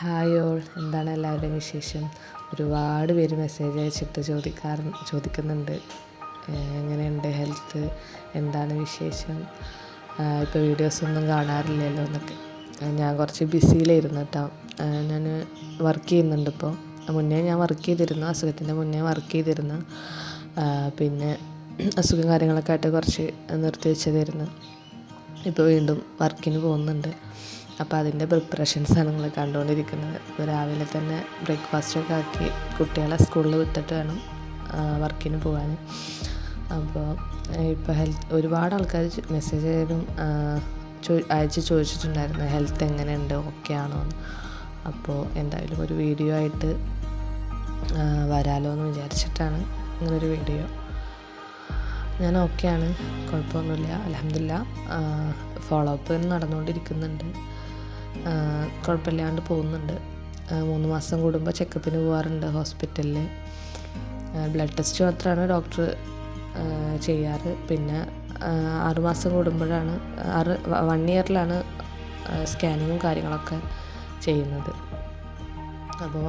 Hi all. എന്താണ് എല്ലാവരുടെയും വിശേഷം? ഒരുപാട് പേര് മെസ്സേജ് അയച്ചിട്ട് ചോദിക്കാറ് ചോദിക്കുന്നുണ്ട്. എങ്ങനെയുണ്ട് ഹെൽത്ത്? എന്താണ് വിശേഷം? ഇപ്പോൾ വീഡിയോസൊന്നും കാണാറില്ലല്ലോ എന്നൊക്കെ. ഞാൻ കുറച്ച് ബിസിയിലായിരുന്നു കേട്ടോ ഞാൻ വർക്ക് ചെയ്യുന്നുണ്ട് ഇപ്പോൾ മുന്നേ ഞാൻ വർക്ക് ചെയ്തിരുന്നു. അസുഖത്തിന്റെ മുന്നേ വർക്ക് ചെയ്തിരുന്നു. പിന്നെ അസുഖം കാര്യങ്ങളൊക്കെ ആയിട്ട് കുറച്ച് നിർത്തി വെച്ചതായിരുന്നു. ഇപ്പോൾ വീണ്ടും വർക്കിന് പോകുന്നുണ്ട്. അപ്പോൾ അതിന്റെ പ്രിപ്പറേഷൻസാണ് നിങ്ങൾ കണ്ടുകൊണ്ടിരിക്കുന്നത്. രാവിലെ തന്നെ ബ്രേക്ക്ഫാസ്റ്റൊക്കെ ആക്കി കുട്ടികളെ സ്കൂളിൽ വിട്ടിട്ട് വേണം വർക്കിന് പോകാൻ. അപ്പോൾ ഇപ്പോൾ ഹെൽത്ത് ഒരുപാട് ആൾക്കാർ മെസ്സേജ് ആയാലും അയച്ച് ചോദിച്ചിട്ടുണ്ടായിരുന്നു ഹെൽത്ത് എങ്ങനെയുണ്ട് ഓക്കെ ആണോ എന്ന്. അപ്പോൾ എന്തായാലും ഒരു വീഡിയോ ആയിട്ട് വരാലോ എന്ന് വിചാരിച്ചിട്ടാണ് ഇങ്ങനൊരു വീഡിയോ ഞാൻ ഓക്കെയാണ് കുഴപ്പമൊന്നുമില്ല അലഹമില്ല ഫോളോ അപ്പ് നടന്നുകൊണ്ടിരിക്കുന്നുണ്ട്. കുഴപ്പമില്ലാണ്ട് പോകുന്നുണ്ട്. മൂന്ന് മാസം കൂടുമ്പോൾ ചെക്കപ്പിന് പോകാറുണ്ട് ഹോസ്പിറ്റലിൽ ബ്ലഡ് ടെസ്റ്റ് മാത്രമാണ് ഡോക്ടർ ചെയ്യാറ്. പിന്നെ ആറുമാസം കൂടുമ്പോഴാണ് ആറ് വൺ ഇയറിലാണ് സ്കാനിങ്ങും കാര്യങ്ങളൊക്കെ ചെയ്യുന്നത്. അപ്പോൾ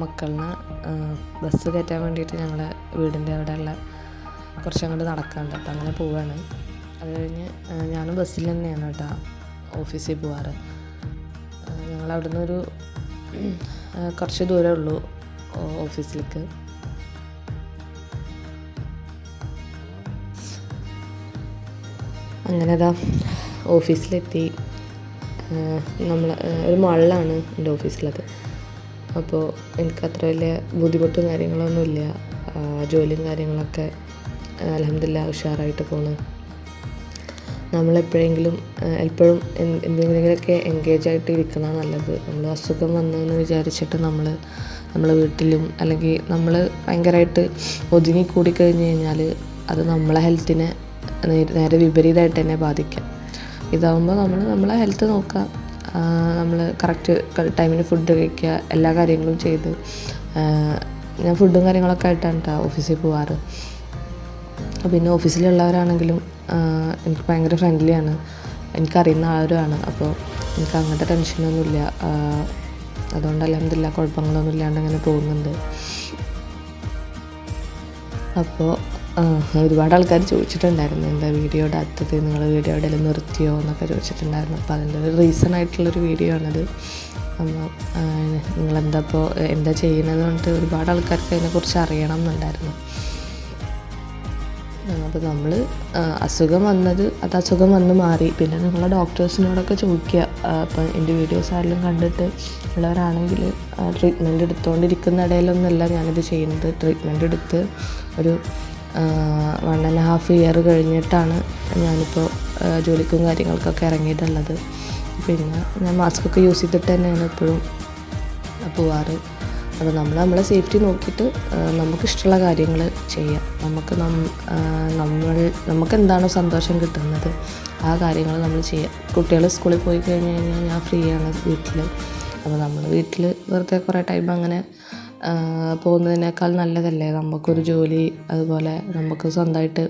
മക്കളിനെ ബസ് കയറ്റാൻ വേണ്ടിയിട്ട് ഞങ്ങൾ വീടിന്റെ അവിടെയുള്ള കുറച്ചങ്ങോട്ട് അങ്ങോട്ട് അപ്പോൾ അപ്പം അങ്ങനെ പോവാണ്. അത് കഴിഞ്ഞ് ഞാനും ബസ്സിൽ തന്നെയാണ് കേട്ടോ ഓഫീസിൽ പോവാറ്. ഞങ്ങൾ അവിടെ നിന്നൊരു കുറച്ച് ദൂരമേ ഉള്ളൂ ഓഫീസിലേക്ക്. അങ്ങനെ അതാ ഓഫീസിലെത്തി. നമ്മൾ ഒരു മള്ളാണ് എന്റെ ഓഫീസിലത്. അപ്പോൾ എനിക്ക് അത്ര വലിയ ബുദ്ധിമുട്ടും കാര്യങ്ങളൊന്നുമില്ല. ജോലിയും കാര്യങ്ങളൊക്കെ അലഹമില്ല ഉഷാറായിട്ട് പോണ്. നമ്മളെപ്പോഴെങ്കിലും എപ്പോഴും എന്തെങ്കിലുമൊക്കെ എൻഗേജ് ആയിട്ട് ഇരിക്കണം നല്ലത്. നമ്മൾ അസുഖം വന്നെന്ന് വിചാരിച്ചിട്ട് നമ്മൾ നമ്മളെ വീട്ടിലും അല്ലെങ്കിൽ നമ്മൾ ഭയങ്കരമായിട്ട് ഒതുങ്ങി കൂടി കഴിഞ്ഞ് കഴിഞ്ഞാൽ അത് നമ്മളെ ഹെൽത്തിനെ നേരെ വിപരീതമായിട്ട് തന്നെ ബാധിക്കാം. ഇതാവുമ്പോൾ നമ്മൾ നമ്മളെ ഹെൽത്ത് നോക്കുക നമ്മൾ കറക്റ്റ് ടൈമിന് ഫുഡ് കഴിക്കുക എല്ലാ കാര്യങ്ങളും ചെയ്ത്. ഞാൻ ഫുഡും കാര്യങ്ങളൊക്കെ ആയിട്ടാണ് കേട്ടോ ഓഫീസിൽ പോവാറ്. പിന്നെ ഓഫീസിലുള്ളവരാണെങ്കിലും എനിക്ക് ഭയങ്കര ഫ്രണ്ട്ലിയാണ് എനിക്കറിയുന്ന ആളുമാണ് അപ്പോൾ എനിക്ക് അങ്ങനത്തെ ടെൻഷനൊന്നുമില്ല അതുകൊണ്ട് അലഹമില്ല കുഴപ്പങ്ങളൊന്നും ഇല്ലാണ്ട് അങ്ങനെ പോകുന്നുണ്ട്. അപ്പോൾ ഒരുപാട് ആൾക്കാർ ചോദിച്ചിട്ടുണ്ടായിരുന്നു എന്താ വീഡിയോ ഇടാത്തത്? നിങ്ങൾ വീഡിയോ ഇടയിൽ നിർത്തിയോ? എന്നൊക്കെ ചോദിച്ചിട്ടുണ്ടായിരുന്നു. അപ്പോൾ അതിന്റെ ഒരു റീസൺ ആയിട്ടുള്ളൊരു വീഡിയോ ആണത്. അപ്പോൾ നിങ്ങളെന്താ ഇപ്പോൾ എന്താ ചെയ്യുന്നത് കൊണ്ട് ഒരുപാട് ആൾക്കാർക്ക് അതിനെക്കുറിച്ച് അറിയണം എന്നുണ്ടായിരുന്നു. അപ്പോൾ നമ്മൾ അസുഖം വന്നത് അത് അസുഖം വന്ന് മാറി. പിന്നെ നിങ്ങളെ ഡോക്ടേഴ്സിനോടൊക്കെ ചോദിക്കുക അപ്പം എന്റെ വീഡിയോസ് ആരെങ്കിലും കണ്ടിട്ട് ഉള്ളവരാണെങ്കിൽ ട്രീറ്റ്മെന്റ് എടുത്തുകൊണ്ടിരിക്കുന്ന ഇടയിലൊന്നുമല്ല ഞാനിത് ചെയ്യുന്നത്. ട്രീറ്റ്മെന്റ് എടുത്ത് ഒരു വൺ ആൻഡ് ഹാഫ് ഇയർ കഴിഞ്ഞിട്ടാണ് ഞാനിപ്പോൾ ജോലിക്കും കാര്യങ്ങൾക്കൊക്കെ ഇറങ്ങിയിട്ടുള്ളത്. പിന്നെ ഞാൻ മാസ്കൊക്കെ യൂസ് ചെയ്തിട്ട് തന്നെയാണ് എപ്പോഴും പോവാറ്. അപ്പോൾ നമ്മൾ നമ്മളെ സേഫ്റ്റി നോക്കിയിട്ട് നമുക്കിഷ്ടമുള്ള കാര്യങ്ങൾ ചെയ്യാം. നമുക്ക് നമ്മൾ നമുക്ക് എന്താണോ സന്തോഷം കിട്ടുന്നത്? ആ കാര്യങ്ങൾ നമ്മൾ ചെയ്യാം. കുട്ടികൾ സ്കൂളിൽ പോയി കഴിഞ്ഞ് കഴിഞ്ഞാൽ ഞാൻ ഫ്രീ ആണ് വീട്ടിൽ. അപ്പോൾ നമ്മൾ വീട്ടിൽ വെറുതെ കുറേ ടൈം അങ്ങനെ പോകുന്നതിനേക്കാൾ നല്ലതല്ലേ? നമുക്കൊരു ജോലി അതുപോലെ നമുക്ക് സ്വന്തമായിട്ട്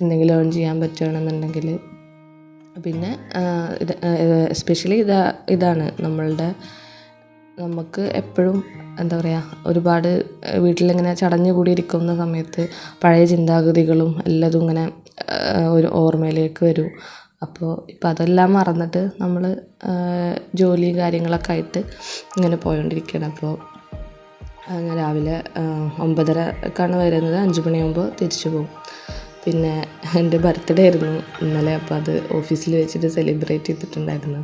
എന്തെങ്കിലും ഏൺ ചെയ്യാൻ പറ്റുകയാണെന്നുണ്ടെങ്കിൽ. പിന്നെ എസ്പെഷ്യലി ഇതാ ഇതാണ് നമ്മളുടെ നമുക്ക് എപ്പോഴും എന്താ പറയുക ഒരുപാട് വീട്ടിലിങ്ങനെ ചടഞ്ഞു കൂടിയിരിക്കുന്ന സമയത്ത് പഴയ ചിന്താഗതികളും എല്ലാതും ഇങ്ങനെ ഒരു ഓർമ്മയിലേക്ക് വരും. അപ്പോൾ ഇപ്പം അതെല്ലാം മറന്നിട്ട് നമ്മൾ ജോലിയും കാര്യങ്ങളൊക്കെ ആയിട്ട് ഇങ്ങനെ പോയോണ്ടിരിക്കുകയാണ് അപ്പോൾ രാവിലെ ഒമ്പതരക്കാണ് വരുന്നത്. അഞ്ച് മണിയാകുമ്പോൾ തിരിച്ചു പോകും. പിന്നെ എന്റെ ബർത്ത്ഡേ ആയിരുന്നു ഇന്നലെ. അപ്പോൾ അത് ഓഫീസിൽ വെച്ചിട്ട് സെലിബ്രേറ്റ് ചെയ്തിട്ടുണ്ടായിരുന്നു.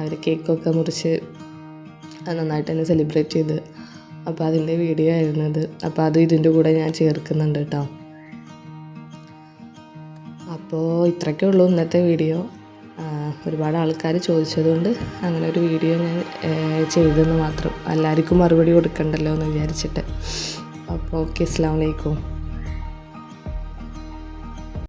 അവർ കേക്കൊക്കെ മുറിച്ച് നന്നായിട്ട് തന്നെ സെലിബ്രേറ്റ് ചെയ്ത്. അപ്പോൾ അതിന്റെ വീഡിയോ ആയിരുന്നത് അപ്പോൾ അത് ഇതിന്റെ കൂടെ ഞാൻ ചേർക്കുന്നുണ്ട് കേട്ടോ. അപ്പോൾ ഇത്രയൊക്കെ ഉള്ളൂ ഇന്നത്തെ വീഡിയോ ഒരുപാട് ആൾക്കാർ ചോദിച്ചതുകൊണ്ട് അങ്ങനെ ഒരു വീഡിയോ ഞാൻ ചെയ്തെന്ന് മാത്രം. എല്ലാവർക്കും മറുപടി കൊടുക്കണ്ടല്ലോ എന്ന് വിചാരിച്ചിട്ട്. അപ്പോൾ ഓക്കെ അസ്സാം വലൈക്കും